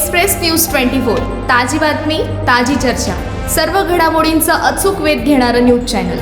Express news twenty four ताजी बातमी ताजी चर्चा. सर्व घडामोडींचा अचूक वेध घेणारं न्यूज चॅनल.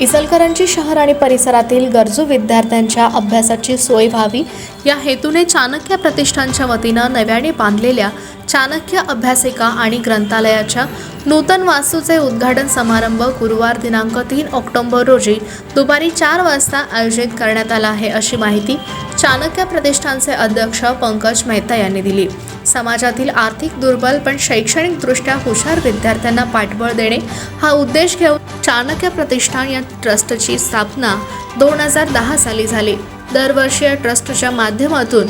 इचलकरंजी शहर आणि परिसरातील गरजू विद्यार्थ्यांच्या अभ्यासाची सोय व्हावी या हेतूने चाणक्य प्रतिष्ठानच्या वतीनं नव्याने बांधलेल्या चाणक्य अभ्यासिका आणि ग्रंथालयाच्या नूतन वास्तूचे उद्घाटन समारंभ गुरुवार दिनांक तीन ऑक्टोबर रोजी दुपारी चार वाजता आयोजित करण्यात आला आहे अशी माहिती चाणक्य प्रतिष्ठानचे अध्यक्ष पंकज मेहता यांनी दिली. समाजातील आर्थिक दुर्बल पण शैक्षणिकदृष्ट्या हुशार विद्यार्थ्यांना पाठबळ देणे हा उद्देश घेऊन चाणक्य प्रतिष्ठान या ट्रस्टची स्थापना दोन हजार दहा साली झाली. दरवर्षी या ट्रस्टच्या माध्यमातून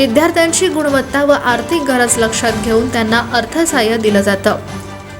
विद्यार्थ्यांची गुणवत्ता व आर्थिक गरज लक्षात घेऊन त्यांना अर्थसहाय्य दिलं जातं.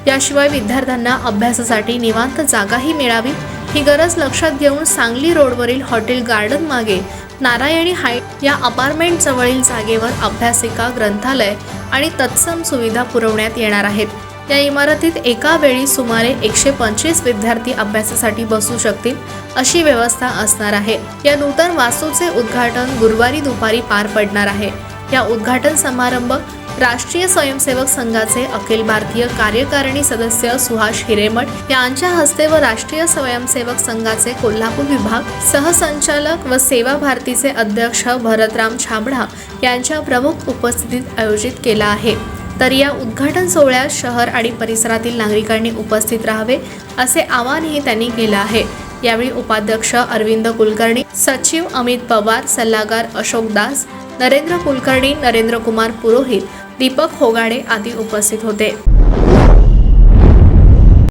याशिवाय विद्यार्थ्यांना अभ्यासासाठी निवांत जागाही मिळावी ही गरज लक्षात घेऊन सांगली रोडवरील हॉटेल गार्डन मागे नारायणी हाईट या अपार्टमेंट जवळील जागेवर अभ्यासिका ग्रंथालय आणि तत्सम सुविधा पुरवण्यात येणार आहेत. या इमारतीत एका वेळी सुमारे एकशे पंचवीस विद्यार्थी अभ्यासासाठी बसू शकतील अशी व्यवस्था असणार आहे. या नूतन वास्तूचे उद्घाटन गुरुवारी दुपारी पार पडणार आहे. या उद्घाटन समारंभ राष्ट्रीय स्वयंसेवक संघाचे अखिल भारतीय कार्यकारिणी सदस्य सुहास हिरेमठ यांच्या हस्ते व राष्ट्रीय स्वयंसेवक संघाचे कोल्हापूर विभाग सहसंचालक व सेवा भारतीचे अध्यक्ष भरतराम छाबडा यांच्या प्रमुख उपस्थितीत आयोजित केला आहे. तर या उद्घाटन सोहळ्यात शहर आणि परिसरातील नागरिकांनी उपस्थित राहावे असे आवाहनही त्यांनी केलं आहे. यावेळी उपाध्यक्ष अरविंद कुलकर्णी सचिव अमित पवार सल्लागार अशोक दास नरेंद्र कुलकर्णी नरेंद्र कुमार पुरोहित दीपक होगाडे आदी उपस्थित होते.